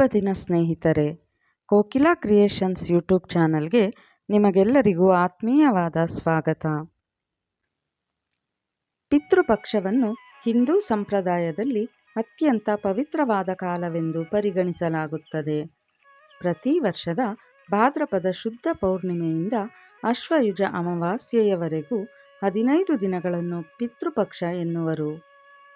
ಶುಭ ದಿನ ಸ್ನೇಹಿತರೆ. Kokila creations YouTube ಚಾನಲ್ಗೆ ನಿಮಗೆಲ್ಲರಿಗೂ ಆತ್ಮೀಯವಾದ ಸ್ವಾಗತ. ಪಿತೃಪಕ್ಷವನ್ನು ಹಿಂದೂ ಸಂಪ್ರದಾಯದಲ್ಲಿ ಅತ್ಯಂತ ಪವಿತ್ರವಾದ ಕಾಲವೆಂದು ಪರಿಗಣಿಸಲಾಗುತ್ತದೆ. ಪ್ರತಿ ವರ್ಷದ ಭಾದ್ರಪದ ಶುದ್ಧ ಪೌರ್ಣಿಮೆಯಿಂದ ಅಶ್ವಯುಜ ಅಮಾವಾಸ್ಯೆಯವರೆಗೂ ಹದಿನೈದು ದಿನಗಳನ್ನು ಪಿತೃಪಕ್ಷ ಎನ್ನುವರು.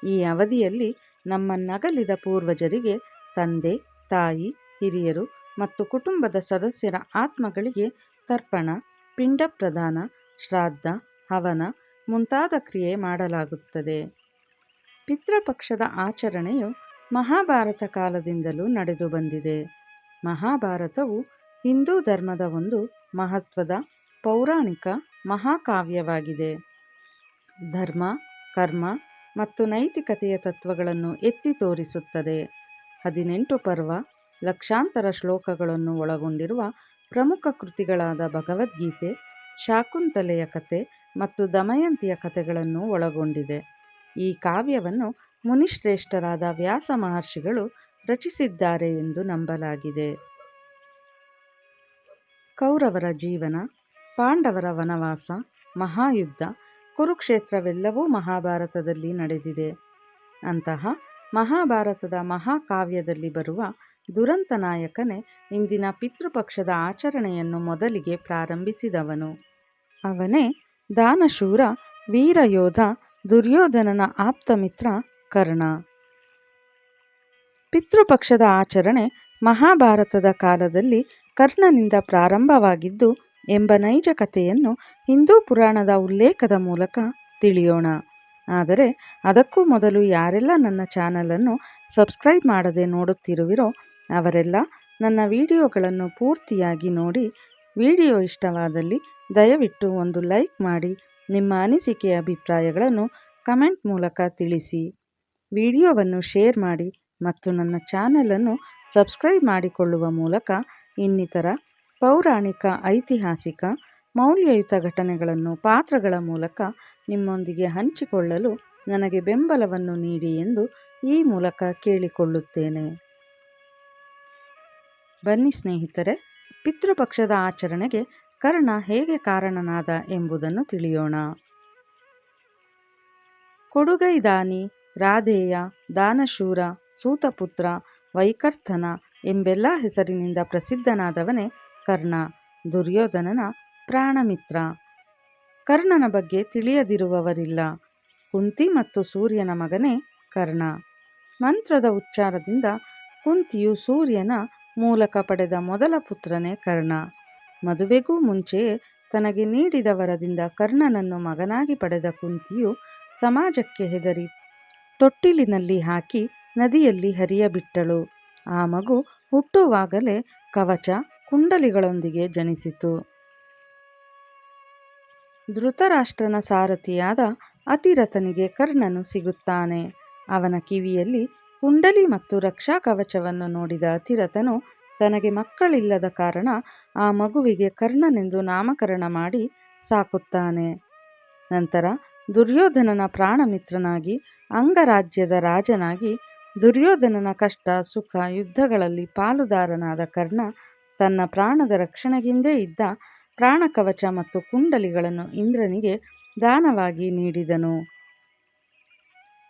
ಈ ಅವಧಿಯಲ್ಲಿ ನಮ್ಮ ನಗಲಿದ ಪೂರ್ವಜರಿಗೆ ತಂದೆ ತಾಯಿ, ಹಿರಿಯರು ಮತ್ತು ಕುಟುಂಬದ ಸದಸ್ಯರ ಆತ್ಮಗಳಿಗೆ ತರ್ಪಣ, ಪಿಂಡ ಪ್ರದಾನ, ಶ್ರಾದ್ದ, ಹವನ ಮುಂತಾದ ಕ್ರಿಯೆ ಮಾಡಲಾಗುತ್ತದೆ. ಪಿತೃಪಕ್ಷದ ಆಚರಣೆಯು ಮಹಾಭಾರತ ಕಾಲದಿಂದಲೂ ನಡೆದು ಬಂದಿದೆ. ಮಹಾಭಾರತವು ಹಿಂದೂ ಧರ್ಮದ ಒಂದು ಮಹತ್ವದ, ಪೌರಾಣಿಕ ಮಹಾಕಾವ್ಯವಾಗಿದೆ. ಧರ್ಮ, ಕರ್ಮ ಮತ್ತು ನೈತಿಕತೆಯ ತತ್ವಗಳನ್ನು ಎತ್ತಿ ತೋರಿಸುತ್ತದೆ. ಹದಿನೆಂಟು ಪರ್ವ ಲಕ್ಷಾಂತರ ಶ್ಲೋಕಗಳನ್ನು ಒಳಗೊಂಡಿರುವ ಪ್ರಮುಖ ಕೃತಿಗಳಾದ ಭಗವದ್ಗೀತೆ, ಶಾಕುಂತಲೆಯ ಕತೆ ಮತ್ತು ದಮಯಂತಿಯ ಕಥೆಗಳನ್ನು ಒಳಗೊಂಡಿದೆ. ಈ ಕಾವ್ಯವನ್ನು ಮುನಿಶ್ರೇಷ್ಠರಾದ ವ್ಯಾಸ ಮಹರ್ಷಿಗಳು ರಚಿಸಿದ್ದಾರೆ ಎಂದು ನಂಬಲಾಗಿದೆ. ಕೌರವರ ಜೀವನ, ಪಾಂಡವರ ವನವಾಸ, ಮಹಾಯುದ್ಧ, ಕುರುಕ್ಷೇತ್ರವೆಲ್ಲವೂ ಮಹಾಭಾರತದಲ್ಲಿ ನಡೆದಿದೆ. ಅಂತಹ ಮಹಾಭಾರತದ ಮಹಾಕಾವ್ಯದಲ್ಲಿ ಬರುವ ದುರಂತ ನಾಯಕನೇ ಇಂದಿನ ಪಿತೃಪಕ್ಷದ ಆಚರಣೆಯನ್ನು ಮೊದಲಿಗೆ ಪ್ರಾರಂಭಿಸಿದವನು. ಅವನೇ ದಾನಶೂರ ವೀರಯೋಧ ದುರ್ಯೋಧನನ ಆಪ್ತಮಿತ್ರ ಕರ್ಣ. ಪಿತೃಪಕ್ಷದ ಆಚರಣೆ ಮಹಾಭಾರತದ ಕಾಲದಲ್ಲಿ ಕರ್ಣನಿಂದ ಪ್ರಾರಂಭವಾಗಿದ್ದು, ಎಂಬ ನೈಜ ಕಥೆಯನ್ನು ಹಿಂದೂ ಪುರಾಣದ ಉಲ್ಲೇಖದ ಮೂಲಕ ತಿಳಿಯೋಣ. ಆದರೆ ಅದಕ್ಕೂ ಮೊದಲು ಯಾರೆಲ್ಲ ನನ್ನ ಚಾನಲನ್ನು ಸಬ್ಸ್ಕ್ರೈಬ್ ಮಾಡದೆ ನೋಡುತ್ತಿರುವಿರೋ ಅವರೆಲ್ಲ ನನ್ನ ವಿಡಿಯೋಗಳನ್ನು ಪೂರ್ತಿಯಾಗಿ ನೋಡಿ, ವಿಡಿಯೋ ಇಷ್ಟವಾದಲ್ಲಿ ದಯವಿಟ್ಟು ಒಂದು ಲೈಕ್ ಮಾಡಿ, ನಿಮ್ಮ ಅನಿಸಿಕೆ ಅಭಿಪ್ರಾಯಗಳನ್ನು ಕಮೆಂಟ್ ಮೂಲಕ ತಿಳಿಸಿ. ವಿಡಿಯೋವನ್ನು ಶೇರ್ ಮಾಡಿ ಮತ್ತು ನನ್ನ ಚಾನಲನ್ನು ಸಬ್ಸ್ಕ್ರೈಬ್ ಮಾಡಿಕೊಳ್ಳುವ ಮೂಲಕ ಇನ್ನಿತರ ಪೌರಾಣಿಕ ಐತಿಹಾಸಿಕ ಮೌಲ್ಯಯುತ ಘಟನೆಗಳನ್ನು ಪಾತ್ರಗಳ ಮೂಲಕ ನಿಮ್ಮೊಂದಿಗೆ ಹಂಚಿಕೊಳ್ಳಲು ನನಗೆ ಬೆಂಬಲವನ್ನು ನೀಡಿ ಎಂದು ಈ ಮೂಲಕ ಕೇಳಿಕೊಳ್ಳುತ್ತೇನೆ. ಬನ್ನಿ ಸ್ನೇಹಿತರೆ, ಪಿತೃಪಕ್ಷದ ಆಚರಣೆಗೆ ಕರ್ಣ ಹೇಗೆ ಕಾರಣನಾದ ಎಂಬುದನ್ನು ತಿಳಿಯೋಣ. ಕೊಡುಗೈದಾನಿ ರಾಧೇಯ, ದಾನಶೂರ, ಸೂತಪುತ್ರ, ವೈಕರ್ಥನ ಎಂಬೆಲ್ಲ ಹೆಸರಿನಿಂದ ಪ್ರಸಿದ್ಧನಾದವನೇ ಕರ್ಣ. ದುರ್ಯೋಧನನ ಪ್ರಾಣಮಿತ್ರ. ಕರ್ಣನ ಬಗ್ಗೆ ತಿಳಿಯದಿರುವವರಿಲ್ಲ. ಕುಂತಿ ಮತ್ತು ಸೂರ್ಯನ ಮಗನೇ ಕರ್ಣ. ಮಂತ್ರದ ಉಚ್ಚಾರದಿಂದ ಕುಂತಿಯು ಸೂರ್ಯನ ಮೂಲಕ ಪಡೆದ ಮೊದಲ ಪುತ್ರನೇ ಕರ್ಣ. ಮದುವೆಗೂ ಮುಂಚೆಯೇ ತನಗೆ ನೀಡಿದ ವರದಿಂದ ಕರ್ಣನನ್ನು ಮಗನಾಗಿ ಪಡೆದ ಕುಂತಿಯು ಸಮಾಜಕ್ಕೆ ಹೆದರಿ ತೊಟ್ಟಿಲಿನಲ್ಲಿ ಹಾಕಿ ನದಿಯಲ್ಲಿ ಹರಿಯಬಿಟ್ಟಳು. ಆ ಮಗು ಹುಟ್ಟುವಾಗಲೇ ಕವಚ, ಕುಂಡಲಿಗಳೊಂದಿಗೆ ಜನಿಸಿತು. ಧೃತರಾಷ್ಟ್ರನ ಸಾರಥಿಯಾದ ಅತಿರಥನಿಗೆ ಕರ್ಣನು ಸಿಗುತ್ತಾನೆ. ಅವನ ಕಿವಿಯಲ್ಲಿ ಕುಂಡಲಿ ಮತ್ತು ರಕ್ಷಾ ಕವಚವನ್ನು ನೋಡಿದ ಅತಿರಥನು ತನಗೆ ಮಕ್ಕಳಿಲ್ಲದ ಕಾರಣ ಆ ಮಗುವಿಗೆ ಕರ್ಣನೆಂದು ನಾಮಕರಣ ಮಾಡಿ ಸಾಕುತ್ತಾನೆ. ನಂತರ ದುರ್ಯೋಧನನ ಪ್ರಾಣಮಿತ್ರನಾಗಿ ಅಂಗರಾಜ್ಯದ ರಾಜನಾಗಿ ದುರ್ಯೋಧನನ ಕಷ್ಟ, ಸುಖ, ಯುದ್ಧಗಳಲ್ಲಿ ಪಾಲುದಾರನಾದ ಕರ್ಣ ತನ್ನ ಪ್ರಾಣದ ರಕ್ಷಣೆಗೆಂದೇ ಇದ್ದ ಪ್ರಾಣಕವಚ ಮತ್ತು ಕುಂಡಲಿಗಳನ್ನು ಇಂದ್ರನಿಗೆ ದಾನವಾಗಿ ನೀಡಿದನು.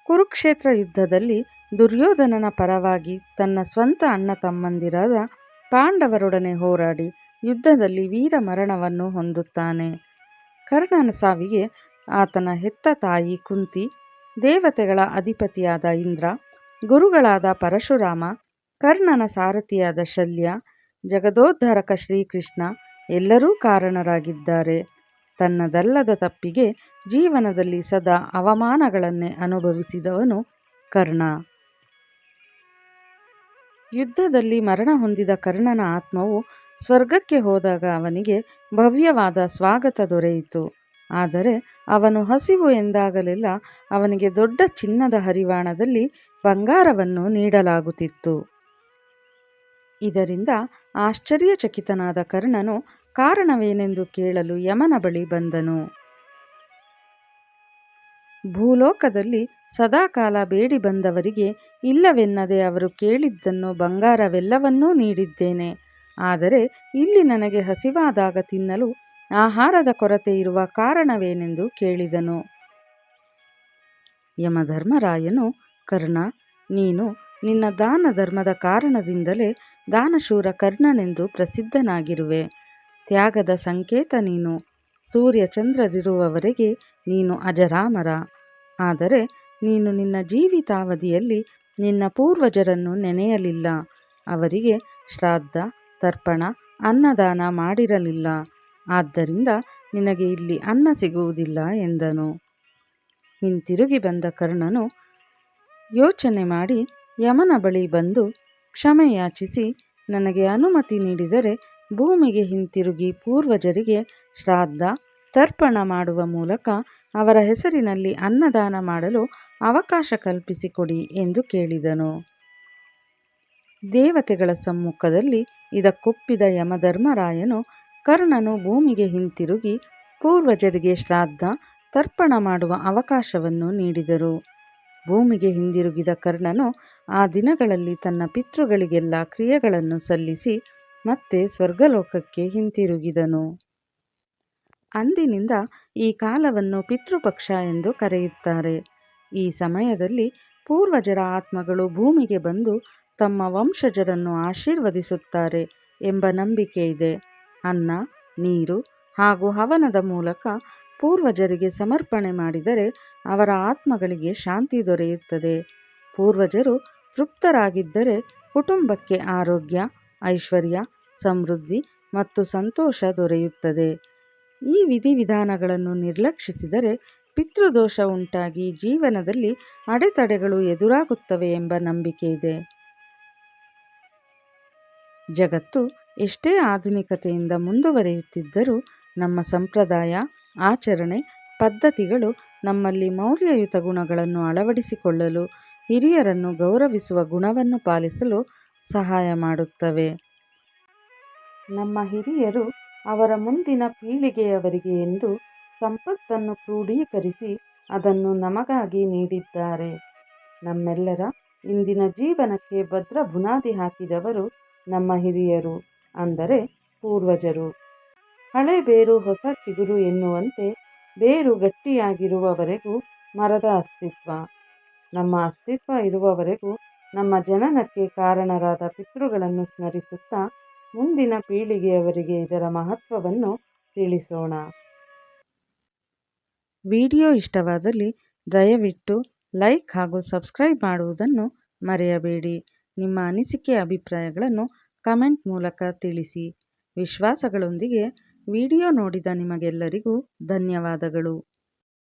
ಕುರುಕ್ಷೇತ್ರ ಯುದ್ಧದಲ್ಲಿ ದುರ್ಯೋಧನನ ಪರವಾಗಿ ತನ್ನ ಸ್ವಂತ ಅಣ್ಣ ತಮ್ಮಂದಿರಾದ ಪಾಂಡವರೊಡನೆ ಹೋರಾಡಿ ಯುದ್ಧದಲ್ಲಿ ವೀರ ಮರಣವನ್ನು ಹೊಂದುತ್ತಾನೆ. ಕರ್ಣನ ಸಾವಿಗೆ ಆತನ ಹೆತ್ತ ತಾಯಿ ಕುಂತಿ, ದೇವತೆಗಳ ಅಧಿಪತಿಯಾದ ಇಂದ್ರ, ಗುರುಗಳಾದ ಪರಶುರಾಮ, ಕರ್ಣನ ಸಾರಥಿಯಾದ ಶಲ್ಯ, ಜಗದೋದ್ಧಾರಕ ಶ್ರೀಕೃಷ್ಣ ಎಲ್ಲರೂ ಕಾರಣರಾಗಿದ್ದಾರೆ. ತನ್ನದಲ್ಲದ ತಪ್ಪಿಗೆ ಜೀವನದಲ್ಲಿ ಸದಾ ಅವಮಾನಗಳನ್ನೇ ಅನುಭವಿಸಿದವನು ಕರ್ಣ. ಯುದ್ಧದಲ್ಲಿ ಮರಣ ಹೊಂದಿದ ಕರ್ಣನ ಆತ್ಮವು ಸ್ವರ್ಗಕ್ಕೆ ಹೋದಾಗ ಅವನಿಗೆ ಭವ್ಯವಾದ ಸ್ವಾಗತ ದೊರೆಯಿತು. ಆದರೆ ಅವನು ಹಸಿವು ಎಂದಾಗಲೆಲ್ಲ ಅವನಿಗೆ ದೊಡ್ಡ ಚಿನ್ನದ ಹರಿವಾಣದಲ್ಲಿ ಬಂಗಾರವನ್ನು ನೀಡಲಾಗುತ್ತಿತ್ತು. ಇದರಿಂದ ಆಶ್ಚರ್ಯಚಕಿತನಾದ ಕರ್ಣನು ಕಾರಣವೇನೆಂದು ಕೇಳಲು ಯಮನ ಬಳಿ ಬಂದನು. ಭೂಲೋಕದಲ್ಲಿ ಸದಾಕಾಲ ಬೇಡಿ ಬಂದವರಿಗೆ ಇಲ್ಲವೆನ್ನದೆ ಅವರು ಕೇಳಿದ್ದನ್ನು ಬಂಗಾರವೆಲ್ಲವನ್ನೂ ನೀಡಿದ್ದೇನೆ. ಆದರೆ ಇಲ್ಲಿ ನನಗೆ ಹಸಿವಾದಾಗ ತಿನ್ನಲು ಆಹಾರದ ಕೊರತೆ ಇರುವ ಕಾರಣವೇನೆಂದು ಕೇಳಿದನು. ಯಮಧರ್ಮರಾಯನು, ಕರ್ಣ, ನೀನು ನಿನ್ನ ದಾನ ಧರ್ಮದ ಕಾರಣದಿಂದಲೇ ದಾನಶೂರ ಕರ್ಣನೆಂದು ಪ್ರಸಿದ್ಧನಾಗಿರುವೆ. ತ್ಯಾಗದ ಸಂಕೇತ ನೀನು. ಸೂರ್ಯ ಚಂದ್ರರಿರುವವರೆಗೆ ನೀನು ಅಜರಾಮರ. ಆದರೆ ನೀನು ನಿನ್ನ ಜೀವಿತಾವಧಿಯಲ್ಲಿ ನಿನ್ನ ಪೂರ್ವಜರನ್ನು ನೆನೆಯಲಿಲ್ಲ. ಅವರಿಗೆ ಶ್ರಾದ್ದ, ತರ್ಪಣ, ಅನ್ನದಾನ ಮಾಡಿರಲಿಲ್ಲ. ಆದ್ದರಿಂದ ನಿನಗೆ ಇಲ್ಲಿ ಅನ್ನ ಸಿಗುವುದಿಲ್ಲ ಎಂದನು. ಹಿಂತಿರುಗಿ ಬಂದ ಕರ್ಣನು ಯೋಚನೆ ಮಾಡಿ ಯಮನ ಬಳಿ ಬಂದು ಕ್ಷಮೆ ಯಾಚಿಸಿ ನನಗೆ ಅನುಮತಿ ನೀಡಿದರೆ ಭೂಮಿಗೆ ಹಿಂತಿರುಗಿ ಪೂರ್ವಜರಿಗೆ ಶ್ರಾದ್ದ, ತರ್ಪಣ ಮಾಡುವ ಮೂಲಕ ಅವರ ಹೆಸರಿನಲ್ಲಿ ಅನ್ನದಾನ ಮಾಡಲು ಅವಕಾಶ ಕಲ್ಪಿಸಿಕೊಡಿ ಎಂದು ಕೇಳಿದನು. ದೇವತೆಗಳ ಸಮ್ಮುಖದಲ್ಲಿ ಇದಕ್ಕೊಪ್ಪಿದ ಯಮಧರ್ಮರಾಯನು ಕರ್ಣನು ಭೂಮಿಗೆ ಹಿಂತಿರುಗಿ ಪೂರ್ವಜರಿಗೆ ಶ್ರಾದ್ದ, ತರ್ಪಣ ಮಾಡುವ ಅವಕಾಶವನ್ನು ನೀಡಿದರು. ಭೂಮಿಗೆ ಹಿಂದಿರುಗಿದ ಕರ್ಣನು ಆ ದಿನಗಳಲ್ಲಿ ತನ್ನ ಪಿತೃಗಳಿಗೆಲ್ಲ ಕ್ರಿಯೆಗಳನ್ನು ಸಲ್ಲಿಸಿ ಮತ್ತೆ ಸ್ವರ್ಗಲೋಕಕ್ಕೆ ಹಿಂತಿರುಗಿದನು. ಅಂದಿನಿಂದ ಈ ಕಾಲವನ್ನು ಪಿತೃಪಕ್ಷ ಎಂದು ಕರೆಯುತ್ತಾರೆ. ಈ ಸಮಯದಲ್ಲಿ ಪೂರ್ವಜರ ಆತ್ಮಗಳು ಭೂಮಿಗೆ ಬಂದು ತಮ್ಮ ವಂಶಜರನ್ನು ಆಶೀರ್ವದಿಸುತ್ತಾರೆ ಎಂಬ ನಂಬಿಕೆ ಇದೆ. ಅನ್ನ, ನೀರು ಹಾಗೂ ಹವನದ ಮೂಲಕ ಪೂರ್ವಜರಿಗೆ ಸಮರ್ಪಣೆ ಮಾಡಿದರೆ ಅವರ ಆತ್ಮಗಳಿಗೆ ಶಾಂತಿ ದೊರೆಯುತ್ತದೆ. ಪೂರ್ವಜರು ತೃಪ್ತರಾಗಿದ್ದರೆ ಕುಟುಂಬಕ್ಕೆ ಆರೋಗ್ಯ, ಐಶ್ವರ್ಯ, ಸಮೃದ್ಧಿ ಮತ್ತು ಸಂತೋಷ ದೊರೆಯುತ್ತದೆ. ಈ ವಿಧಿವಿಧಾನಗಳನ್ನು ನಿರ್ಲಕ್ಷಿಸಿದರೆ ಪಿತೃದೋಷ ಉಂಟಾಗಿ ಜೀವನದಲ್ಲಿ ಅಡೆತಡೆಗಳು ಎದುರಾಗುತ್ತವೆ ಎಂಬ ನಂಬಿಕೆ ಇದೆ. ಜಗತ್ತು ಎಷ್ಟೇ ಆಧುನಿಕತೆಯಿಂದ ಮುಂದುವರಿಯುತ್ತಿದ್ದರೂ ನಮ್ಮ ಸಂಪ್ರದಾಯ ಆಚರಣೆ, ಪದ್ಧತಿಗಳು ನಮ್ಮಲ್ಲಿ ಮೌಲ್ಯಯುತ ಗುಣಗಳನ್ನು ಅಳವಡಿಸಿಕೊಳ್ಳಲು, ಹಿರಿಯರನ್ನು ಗೌರವಿಸುವ ಗುಣವನ್ನು ಪಾಲಿಸಲು ಸಹಾಯ ಮಾಡುತ್ತವೆ. ನಮ್ಮ ಹಿರಿಯರು ಅವರ ಮುಂದಿನ ಪೀಳಿಗೆಯವರಿಗೆ ಎಂದು ಸಂಪತ್ತನ್ನು ಕ್ರೋಢೀಕರಿಸಿ ಅದನ್ನು ನಮಗಾಗಿ ನೀಡಿದ್ದಾರೆ. ನಮ್ಮೆಲ್ಲರ ಇಂದಿನ ಜೀವನಕ್ಕೆ ಭದ್ರ ಬುನಾದಿ ಹಾಕಿದವರು ನಮ್ಮ ಹಿರಿಯರು, ಅಂದರೆ ಪೂರ್ವಜರು. ಹಳೆ ಬೇರು ಹೊಸ ಚಿಗುರು ಎನ್ನುವಂತೆ ಬೇರು ಗಟ್ಟಿಯಾಗಿರುವವರೆಗೂ ಮರದ ಅಸ್ತಿತ್ವ. ನಮ್ಮ ಅಸ್ತಿತ್ವ ಇರುವವರೆಗೂ ನಮ್ಮ ಜನನಕ್ಕೆ ಕಾರಣರಾದ ಪಿತೃಗಳನ್ನು ಸ್ಮರಿಸುತ್ತಾ ಮುಂದಿನ ಪೀಳಿಗೆಯವರಿಗೆ ಇದರ ಮಹತ್ವವನ್ನು ತಿಳಿಸೋಣ. ವಿಡಿಯೋ ಇಷ್ಟವಾದಲ್ಲಿ ದಯವಿಟ್ಟು ಲೈಕ್ ಹಾಗೂ ಸಬ್ಸ್ಕ್ರೈಬ್ ಮಾಡುವುದನ್ನು ಮರೆಯಬೇಡಿ. ನಿಮ್ಮ ಅನಿಸಿಕೆ ಅಭಿಪ್ರಾಯಗಳನ್ನು ಕಮೆಂಟ್ ಮೂಲಕ ತಿಳಿಸಿ. ವಿಶ್ವಾಸಗಳೊಂದಿಗೆ ವಿಡಿಯೋ ನೋಡಿದ ನಿಮಗೆಲ್ಲರಿಗೂ ಧನ್ಯವಾದಗಳು.